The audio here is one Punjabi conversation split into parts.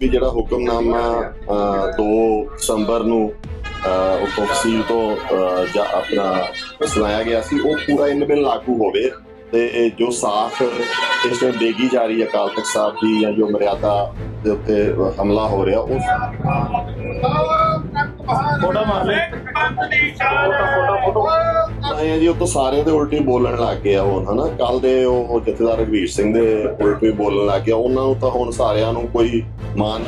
ਵੀ ਜਿਹੜਾ ਹੁਕਮਨਾਮਾ ਅਹ, 2 ਦਸੰਬਰ ਨੂੰ ਅਹ, ਉਹ ਤਫਸੀਲ ਤੋਂ ਅਹ, ਜਾਂ ਆਪਣਾ ਸੁਣਾਇਆ ਗਿਆ ਸੀ ਉਹ ਪੂਰਾ ਇਨ ਬਿਨ ਲਾਗੂ ਹੋਵੇ ਤੇ ਜੋ ਸਾਖ ਇਸ ਵਿੱਚ ਦੇਗੀ ਜਾ ਰਹੀ ਹੈ ਅਕਾਲ ਤਖਤ ਸਾਹਿਬ ਦੀ ਜਾਂ ਜੋ ਮਰਿਆਦਾ ਦੇ ਉੱਤੇ ਹਮਲਾ ਹੋ ਰਿਹਾ ਉਸ ਫੋਟੋ ਮਾਰ ਲੈ। ਆਏ ਜੀ ਉਹ ਤਾਂ ਸਾਰਿਆਂ ਦੇ ਉਲਟੀ ਬੋਲਣ ਲੱਗ ਗਏ ਆ ਹੁਣ ਹਨਾ? ਕੱਲ ਦੇ ਉਹ ਜਥੇਦਾਰ ਰਘਵੀਰ ਸਿੰਘ ਦੇ ਉਲਟੀ ਬੋਲਣ ਲੱਗ ਗਿਆ ਉਹਨਾਂ ਨੂੰ ਤਾਂ ਹੁਣ ਸਾਰਿਆਂ ਨੂੰ ਕੋਈ ਮਾਨ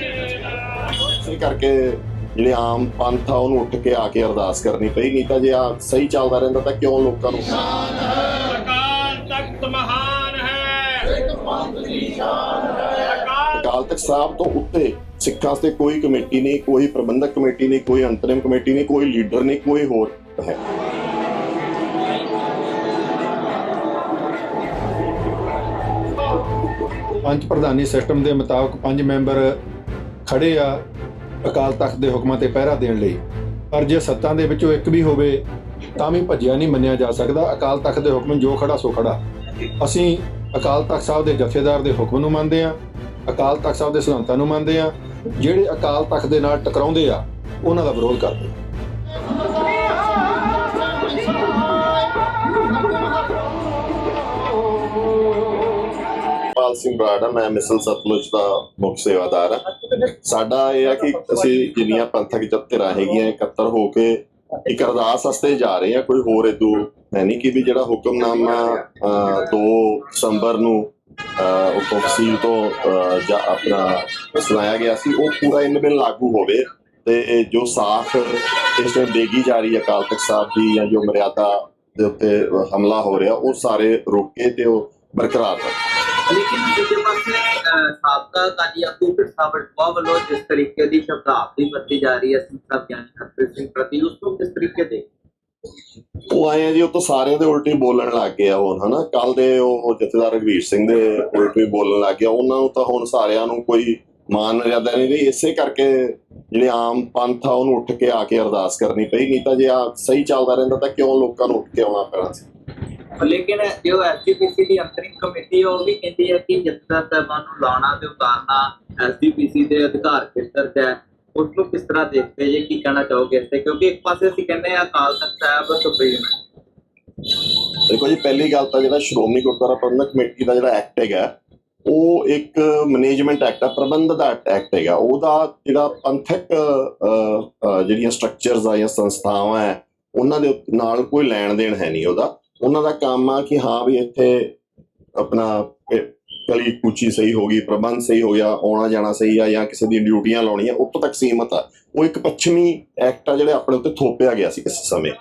ਇਸੇ ਕਰਕੇ ਜਿਹੜੇ ਆਮ ਪੰਥ ਆ ਉਹਨੂੰ ਉੱਠ ਕੇ ਆ ਕੇ ਅਰਦਾਸ ਕਰਨੀ ਪਈ। ਨਹੀਂ ਤਾਂ ਜੇ ਆ ਸਹੀ ਚੱਲਦਾ ਰਹਿੰਦਾ ਤਾਂ ਕਿਉਂ ਲੋਕਾਂ ਨੂੰ? ਅਕਾਲ ਤਖਤ ਮਹਾਨ ਹੈ। ਅਕਾਲ ਅਕਾਲ ਤਖਤ ਸਾਹਿਬ ਤੋਂ ਉੱਤੇ ਸਿੱਖਾਂ ਤੇ ਕੋਈ ਕਮੇਟੀ ਨਹੀਂ, ਕੋਈ ਪ੍ਰਬੰਧਕ ਕਮੇਟੀ ਨਹੀਂ, ਕੋਈ ਅੰਤਰਿਮ ਕਮੇਟੀ ਨਹੀਂ, ਕੋਈ ਲੀਡਰ ਨਹੀਂ, ਕੋਈ ਹੋਰ ਹੈ। ਪੰਜ ਪ੍ਰਧਾਨੀ ਸਿਸਟਮ ਦੇ ਮੁਤਾਬਕ ਪੰਜ ਮੈਂਬਰ ਖੜੇ ਆ ਅਕਾਲ ਤਖਤ ਦੇ ਹੁਕਮਾਂ ਤੇ ਪਹਿਰਾ ਦੇਣ ਲਈ। ਪਰ ਜੇ ਸੱਤਾਂ ਦੇ ਵਿੱਚੋਂ ਇੱਕ ਵੀ ਹੋਵੇ, ਤਾਂ ਵੀ ਭੱਜਿਆ ਨਹੀਂ ਮੰਨਿਆ ਜਾ ਸਕਦਾ। ਅਕਾਲ ਤਖਤ ਦੇ ਹੁਕਮ ਜੋ ਖੜਾ, ਸੋ ਖੜਾ। ਅਸੀਂ ਅਕਾਲ ਤਖਤ ਸਾਹਿਬ ਦੇ ਜਥੇਦਾਰ ਦੇ ਹੁਕਮ ਨੂੰ ਮੰਨਦੇ ਆ ਅਕਾਲ ਤਖਤ ਸਾਹਿਬ ਦੇ ਸਿਧਾਂਤਾਂ ਨੂੰ ਮੰਨਦੇ ਆ ਜਿਹੜੇ ਅਕਾਲ ਤਖਤ ਦੇ ਨਾਲ ਟਕਰਾਉਂਦੇ ਆ ਉਹਨਾਂ ਦਾ ਵਿਰੋਧ ਕਰਦੇ ਪਾਲ ਸਿੰਘ ਬਰਾੜਾ ਮੈਂ ਮਿਸਲ ਸਤਲੁਜ ਦਾ ਮੁੱਖ ਸੇਵਾਦਾਰ ਹਾਂ ਸਾਡਾ ਇਹ ਆ ਕਿ ਅਸੀਂ ਜਿੰਨੀਆਂ ਪੰਥਕ ਜਥੇਰਾਂ ਹੈਗੀਆਂ ਇਕੱਤਰ ਹੋ ਕੇ ਇੱਕ ਅਰਦਾਸ ਵਾਸਤੇ ਜਾ ਰਹੇ ਆ ਕੋਈ ਹੋਰ ਇਦੂ ਹੈ ਨਹੀਂ ਕਿ ਵੀ ਜਿਹੜਾ ਹੁਕਮਨਾਮਾ ਅਹ, 2 ਦਸੰਬਰ ਨੂੰ ਉਹ ਤਫਸੀਲ ਤੋਂ ਜਾਂ ਆਪਣਾ ਸੁਣਾਇਆ ਗਿਆ ਸੀ, ਉਹ ਪੂਰਾ ਇਨ ਬਿਨ ਲਾਗੂ ਹੋਵੇ ਤੇ ਜੋ ਸਾਖ ਇਸ ਵਿੱਚ ਦੇਗੀ ਜਾ ਰਹੀ ਹੈ ਅਕਾਲ ਤਖਤ ਸਾਹਿਬ ਦੀ ਜਾਂ ਜੋ ਮਰਿਆਦਾ ਦੇ ਉੱਤੇ ਹਮਲਾ ਹੋ ਰਿਹਾ, ਉਹ ਸਾਰੇ ਰੋਕੇ ਤੇ ਉਹ ਬਰਕਰਾਰ ਰੱਖੇ ਲੇਕਿਨ ਦੂਜੇ ਪਾਸੇ ਸਾਬਕਾ ਅਕਾਲੀ ਆਗੂ ਫਿਰ ਸਾਬਰ ਵੱਲੋਂ ਜਿਸ ਤਰੀਕੇ ਦੀ ਸ਼ਬਦਾਵਲੀ ਵਰਤੀ ਜਾ ਰਹੀ ਹੈ ਸਿੰਘ ਸਾਹਿਬ ਗਿਆਨੀ ਹਰਪ੍ਰੀਤ ਸਿੰਘ ਪ੍ਰਤੀ, ਉਸ ਨੂੰ ਕਿਸ ਤਰੀਕੇ ਦੇ? ਉਹ ਆਏ ਆ ਜੀ, ਉਹ ਤਾਂ ਸਾਰਿਆਂ ਦੇ ਉਲਟੀ ਬੋਲਣ ਲੱਗ ਗਏ ਆ ਹੁਣ ਹਨਾ? ਕੱਲ ਦੇ ਉਹ ਉਹ ਜਥੇਦਾਰ ਰਘਵੀਰ ਸਿੰਘ ਦੇ ਉਲਟੀ ਬੋਲਣ ਲੱਗ ਗਿਆ। ਉਹਨਾਂ ਨੂੰ ਤਾਂ ਹੁਣ ਸਾਰਿਆਂ ਨੂੰ ਕੋਈ ਮਾਨ ਮਰਿਆਦਾ ਨਹੀਂ ਰਹੀ। ਇਸੇ ਕਰਕੇ ਜਿਹੜੇ ਆਮ ਪੰਥ ਆ, ਉਹਨੂੰ ਉੱਠ ਕੇ ਆ ਕੇ ਅਰਦਾਸ ਕਰਨੀ ਪਈ। ਨਹੀਂ ਤਾਂ ਜੇ ਆ ਸਹੀ ਚੱਲਦਾ ਰਹਿੰਦਾ ਤਾਂ ਕਿਉਂ ਲੋਕਾਂ ਨੂੰ ਉੱਠ ਕੇ ਆਉਣਾ ਪੈਣਾ ਸੀ? ਲੇਕਿਨ ਜੋ ਐਸਜੀਪੀਸੀ ਦੀ ਅੰਤਰਿਮ ਕਮੇਟੀ ਹੈ ਉਹ ਵੀ ਕਹਿੰਦੀ ਹੈ ਕਿ ਜਥੇਦਾਰ ਸਾਹਿਬਾਨ ਨੂੰ ਲਾਉਣਾ ਤੇ ਉਤਾਰਨਾ ਐਸਜੀਪੀਸੀ ਦੇ ਅਧਿਕਾਰ ਖੇਤਰ 'ਚ ਹੈ। ਉਸ ਨੂੰ ਕਿਸ ਤਰ੍ਹਾਂ ਦੇਖਦੇ ਜੇ ਕੀ ਕਹਿਣਾ ਚਾਹੋਗੇ ਇਸ ਤੇ ਕਿਉਂਕਿ ਇੱਕ ਪਾਸੇ ਅਸੀਂ ਕਹਿੰਦੇ ਆ ਅਕਾਲ ਤਖਤ ਸਾਹਿਬ ਸੁਪਰੀਮ ਹੈ ਦੇਖੋ ਜੀ ਪਹਿਲੀ ਗੱਲ ਤਾਂ ਜਿਹੜਾ ਸ਼੍ਰੋਮਣੀ ਗੁਰਦੁਆਰਾ ਪ੍ਰਬੰਧਕ ਕਮੇਟੀ ਦਾ ਜਿਹੜਾ ਐਕਟ ਹੈਗਾ ਉਹ ਇੱਕ ਮੈਨੇਜਮੈਂਟ ਐਕਟ ਹੈ ਪ੍ਰਬੰਧ ਦਾ ਐਕਟ ਹੈਗਾ ਉਹਦਾ ਜਿਹੜਾ ਪੰਥਕ ਜਿਹੜੀਆਂ ਸਟਰਕਚਰਸ ਆ ਜਾਂ ਸੰਸਥਾਵਾਂ ਹੈ ਉਹਨਾਂ ਦੇ ਨਾਲ ਕੋਈ ਲੈਣ ਦੇਣ ਹੈ ਨਹੀਂ ਉਹਦਾ ਉਹਨਾਂ ਦਾ ਕੰਮ ਆ ਕਿ ਹਾਂ ਵੀ ਇੱਥੇ ਆਪਣਾ ਗਲੀ ਕੁਚੀ ਸਹੀ ਹੋ ਗਈ, ਪ੍ਰਬੰਧ ਸਹੀ ਹੋ ਗਿਆ, ਆਉਣਾ ਜਾਣਾ ਸਹੀ ਆ ਜਾਂ ਕਿਸੇ ਦੀ ਡਿਊਟੀਆਂ ਲਾਉਣੀਆਂ ਉੱਥੋਂ ਤੱਕ ਸੀਮਤ ਆ। ਉਹ ਇੱਕ ਪੱਛਮੀ ਐਕਟ ਆ ਜਿਹੜਾ ਆਪਣੇ ਉੱਤੇ ਥੋਪਿਆ ਗਿਆ ਸੀ ਕਿਸੇ ਸਮੇਂ।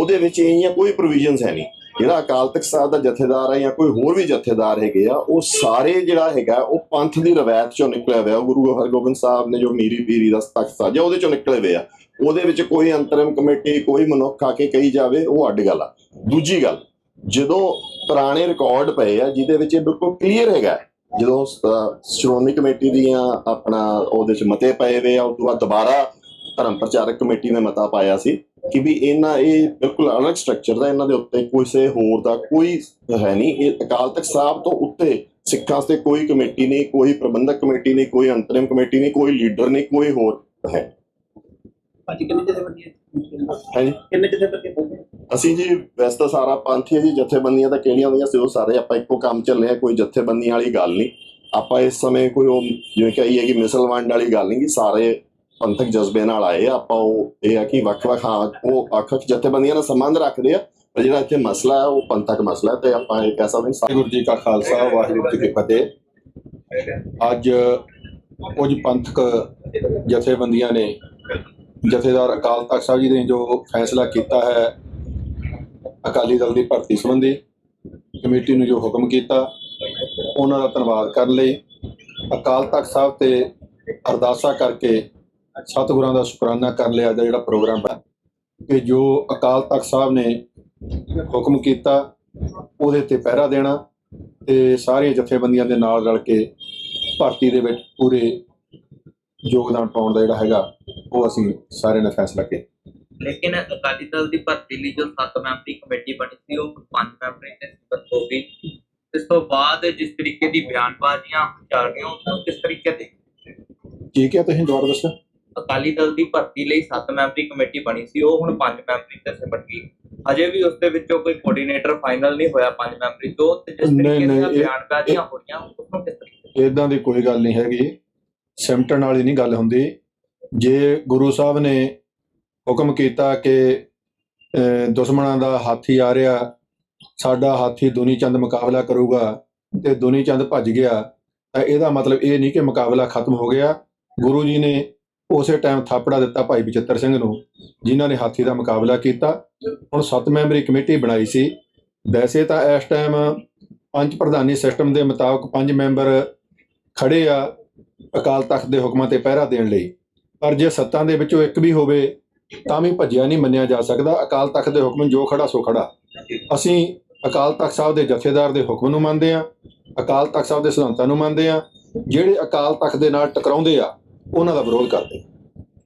ਉਹਦੇ ਵਿੱਚ ਇਹ ਕੋਈ ਪ੍ਰੋਵੀਜ਼ਨਸ ਹੈ ਨਹੀਂ। ਜਿਹੜਾ ਅਕਾਲ ਤਖਤ ਸਾਹਿਬ ਦਾ ਜਥੇਦਾਰ ਹੈ ਜਾਂ ਕੋਈ ਹੋਰ ਵੀ ਜਥੇਦਾਰ ਹੈਗੇ ਆ, ਉਹ ਸਾਰੇ ਜਿਹੜਾ ਹੈਗਾ, ਉਹ ਪੰਥ ਦੀ ਰਵਾਇਤ ਚੋਂ ਨਿਕਲਿਆ ਹੋਇਆ ਉਹ ਗੁਰੂ ਹਰਗੋਬਿੰਦ ਸਾਹਿਬ ਨੇ ਜੋ ਮੀਰੀ ਪੀਰੀ ਦਾ ਤਖਤ ਸਾਜਿਆ ਉਹਦੇ ਚੋਂ ਨਿਕਲੇ ਹੋਏ ਆ। ਉਹਦੇ ਵਿੱਚ ਕੋਈ ਅੰਤਰਿਮ ਕਮੇਟੀ, ਕੋਈ ਮਨੁੱਖ ਆ ਕੇ ਕਹੀ ਜਾਵੇ, ਉਹ ਅੱਡ ਗੱਲ ਆ। ਦੂਜੀ ਗੱਲ, ਜਦੋਂ ਪੁਰਾਣੇ ਰਿਕਾਰਡ ਪਏ ਆ ਜਿਹਦੇ ਵਿੱਚ ਇਹ ਬਿਲਕੁਲ ਕਲੀਅਰ ਹੈਗਾ। ਜਦੋਂ ਸ਼੍ਰੋਮਣੀ ਕਮੇਟੀ ਦੀਆਂ ਆਪਣਾ ਉਹਦੇ ਚ ਮਤੇ ਪਏ ਵੇ ਆ ਉਸ ਤੋਂ ਬਾਅਦ ਦੁਬਾਰਾ ਧਰਮ ਪ੍ਰਚਾਰਕ ਕਮੇਟੀ ਨੇ ਮਤਾ ਪਾਇਆ ਸੀ ਕਿ ਵੀ ਇਹਨਾਂ ਇਹ ਬਿਲਕੁਲ ਅਲੱਗ ਸਟਰਕਚਰ ਦਾ ਇਹਨਾਂ ਦੇ ਉੱਤੇ ਕਿਸੇ ਹੋਰ ਦਾ ਕੋਈ ਹੈ ਨਹੀਂ। ਇਹ ਅਕਾਲ ਤਖਤ ਸਾਹਿਬ ਤੋਂ ਉੱਤੇ ਸਿੱਖਾਂ ਵਾਸਤੇ ਕੋਈ ਕਮੇਟੀ ਨਹੀਂ ਕੋਈ ਪ੍ਰਬੰਧਕ ਕਮੇਟੀ ਨਹੀਂ ਕੋਈ ਅੰਤਰਿਮ ਕਮੇਟੀ ਨਹੀਂ ਕੋਈ ਲੀਡਰ ਨਹੀਂ ਕੋਈ ਹੋਰ ਹੈ। ਅੱਜ ਕਿੰਨੇ ਜਥੇਬੰਦੀਆਂ ਹੈ ਜੀ? ਕਿੰਨੇ ਜਥੇਬੰਦੀਆਂ ਅਸੀਂ ਜੀ ਵੈਸੇ ਤਾਂ ਸਾਰਾ ਪੰਥ ਹੀ ਹੈ ਜੀ, ਜਥੇਬੰਦੀਆਂ ਤਾਂ ਕਿਹੜੀਆਂ ਹੁੰਦੀਆਂ ਸੀ, ਉਹ ਸਾਰੇ ਆਪਾਂ ਇੱਕੋ ਕੰਮ ਚੱਲੇ ਆ, ਕੋਈ ਜਥੇਬੰਦੀਆਂ ਵਾਲੀ ਗੱਲ ਨਹੀਂ। ਆਪਾਂ ਇਸ ਸਮੇਂ ਕੋਈ ਉਹ ਜਿਵੇਂ ਕਹੀਏ ਕਿ ਮਿਸਲ ਵੰਡ ਵਾਲੀ ਗੱਲ ਨਹੀਂ ਕਿ ਸਾਰੇ ਪੰਥਕ ਜਜ਼ਬੇ ਨਾਲ ਆਏ ਆ, ਆਪਾਂ ਉਹ ਇਹ ਆ ਕਿ ਵੱਖ-ਵੱਖ ਹਾਂ, ਉਹ ਵੱਖ ਜਥੇਬੰਦੀਆਂ ਨਾਲ ਸੰਬੰਧ ਰੱਖਦੇ ਆ, ਪਰ ਜਿਹੜਾ ਇੱਥੇ ਮਸਲਾ ਹੈ, ਉਹ ਪੰਥਕ ਮਸਲਾ ਤੇ ਆਪਾਂ ਇਹ ਕਹਿ ਸਕਦੇ ਹਾਂ ਵਾਹਿਗੁਰੂ ਜੀ ਕਾ ਖਾਲਸਾ, ਵਾਹਿਗੁਰੂ ਜੀ ਕੀ ਫਤਿਹ। ਅੱਜ ਕੁਝ ਪੰਥਕ ਜਥੇਬੰਦੀਆਂ ਨੇ ਜਥੇਦਾਰ ਅਕਾਲ ਤਖਤ ਸਾਹਿਬ ਜੀ ਨੇ ਜੋ ਫੈਸਲਾ ਕੀਤਾ ਹੈ ਅਕਾਲੀ ਦਲ ਦੀ ਭਰਤੀ ਸੰਬੰਧੀ ਕਮੇਟੀ ਨੂੰ ਜੋ ਹੁਕਮ ਕੀਤਾ, ਉਹਨਾਂ ਦਾ ਧੰਨਵਾਦ ਕਰਨ ਲਈ ਅਕਾਲ ਤਖਤ ਸਾਹਿਬ ਤੇ ਅਰਦਾਸਾ ਕਰਕੇ ਸਤਿਗੁਰਾਂ ਦਾ ਸ਼ੁਕਰਾਨਾ ਕਰਨ ਲਈ ਅੱਜ ਦਾ ਜਿਹੜਾ ਪ੍ਰੋਗਰਾਮ ਹੈ ਕਿ ਜੋ ਅਕਾਲ ਤਖਤ ਸਾਹਿਬ ਨੇ ਹੁਕਮ ਕੀਤਾ, ਉਹਦੇ ਤੇ ਪਹਿਰਾ ਦੇਣਾ ਤੇ ਸਾਰੀਆਂ ਜਥੇਬੰਦੀਆਂ ਦੇ ਨਾਲ ਰਲ ਕੇ ਭਰਤੀ ਦੇ ਵਿੱਚ ਪੂਰੇ ਯੋਗਦਾਨ ਪਾਉਣ ਦਾ ਜਿਹੜਾ ਹੈਗਾ, ਉਹ ਅਸੀਂ ਸਾਰਿਆਂ ਨੇ ਫੈਸਲਾ ਕੀਤਾ। ਲੇਕਿਨ ਅਕਾਲੀ ਦਲ ਦੀ ਭਰਤੀ ਲਈ ਜੋ 7 ਮੈਂਬਰੀ ਕਮੇਟੀ ਬਣੀ ਸੀ ਉਹ 5 ਮੈਂਬਰੀ ਨੇ ਸਿਫਤ ਹੋ ਗਈ। ਇਸ ਤੋਂ ਬਾਅਦ ਜਿਸ ਤਰੀਕੇ ਦੀ ਬਿਆਨਬਾਜ਼ੀਆਂ ਚੱਲ ਰਹੀਆਂ ਨੂੰ ਕਿਸ ਤਰੀਕੇ ਦੇ ਕੀ ਕਿਹਾ ਤੁਸੀਂ ਦੁਬਾਰਾ ਦੱਸੋ ਅਕਾਲੀ ਦਲ ਦੀ ਭਰਤੀ ਲਈ 7 ਮੈਂਬਰੀ ਕਮੇਟੀ ਬਣੀ ਸੀ ਉਹ ਹੁਣ 5 ਮੈਂਬਰੀ ਤੇ ਬਣ ਗਈ। ਅਜੇ ਵੀ ਉਸ ਦੇ ਵਿੱਚੋਂ ਕੋਈ ਕੋਆਰਡੀਨੇਟਰ ਫਾਈਨਲ ਨਹੀਂ ਹੋਇਆ 5 ਮੈਂਬਰੀ ਤੋਂ ਤੇ ਜਿਸ ਤਰੀਕੇ ਦੀਆਂ ਬਿਆਨਬਾਜ਼ੀਆਂ ਹੋ ਰਹੀਆਂ ਉਸ ਨੂੰ ਕਿਸ ਤਰੀਕੇ ਇਦਾਂ ਦੀ ਕੋਈ ਗੱਲ ਨਹੀਂ ਹੈਗੀ। ਸਿਮਟਣ ਵਾਲੀ ਨਹੀਂ ਗੱਲ ਹੁੰਦੀ। ਜੇ ਗੁਰੂ ਸਾਹਿਬ ਨੇ ਹੁਕਮ ਕੀਤਾ ਕਿ ਦੁਸ਼ਮਣਾਂ ਦਾ ਹਾਥੀ ਆ ਰਿਹਾ, ਸਾਡਾ ਹਾਥੀ ਦੁਨੀ ਚੰਦ ਮੁਕਾਬਲਾ ਕਰੂਗਾ ਤੇ ਦੁਨੀ ਚੰਦ ਭੱਜ ਗਿਆ। ਤਾਂ ਇਹਦਾ ਮਤਲਬ ਇਹ ਨਹੀਂ ਕਿ ਮੁਕਾਬਲਾ ਖਤਮ ਹੋ ਗਿਆ। ਗੁਰੂ ਜੀ ਨੇ ਉਸੇ ਟਾਈਮ ਥਾਪੜਾ ਦਿੱਤਾ ਭਾਈ ਬਚਿੱਤਰ ਸਿੰਘ ਨੂੰ, ਜਿਨ੍ਹਾਂ ਨੇ ਹਾਥੀ ਦਾ ਮੁਕਾਬਲਾ ਕੀਤਾ। ਹੁਣ ਸੱਤ ਮੈਂਬਰੀ ਕਮੇਟੀ ਬਣਾਈ ਸੀ। ਵੈਸੇ ਤਾਂ ਇਸ ਟਾਈਮ ਪੰਜ ਪ੍ਰਧਾਨੀ ਸਿਸਟਮ ਦੇ ਮੁਤਾਬਕ ਪੰਜ ਮੈਂਬਰ ਖੜੇ ਆ ਅਕਾਲ ਤਖਤ ਦੇ ਹੁਕਮਾਂ ਤੇ ਪਹਿਰਾ ਦੇਣ ਲਈ। ਪਰ ਜੇ ਸੱਤਾਂ ਦੇ ਵਿੱਚੋਂ ਇੱਕ ਵੀ ਹੋਵੇ ਤਾਂ ਵੀ ਭੱਜਿਆ ਨਹੀਂ ਮੰਨਿਆ ਜਾ ਸਕਦਾ। ਅਕਾਲ ਤਖਤ ਦੇ ਹੁਕਮ ਜੋ ਖੜਾ, ਸੋ ਖੜਾ। ਅਸੀਂ ਅਕਾਲ ਤਖਤ ਸਾਹਿਬ ਦੇ ਜਥੇਦਾਰ ਦੇ ਹੁਕਮ ਨੂੰ ਮੰਨਦੇ ਆ ਅਕਾਲ ਤਖਤ ਸਾਹਿਬ ਦੇ ਸਿਧਾਂਤਾਂ ਨੂੰ ਮੰਨਦੇ ਆ ਜਿਹੜੇ ਅਕਾਲ ਤਖਤ ਦੇ ਨਾਲ ਟਕਰਾਉਂਦੇ ਆ, ਉਹਨਾਂ ਦਾ ਵਿਰੋਧ ਕਰਦੇ ਆ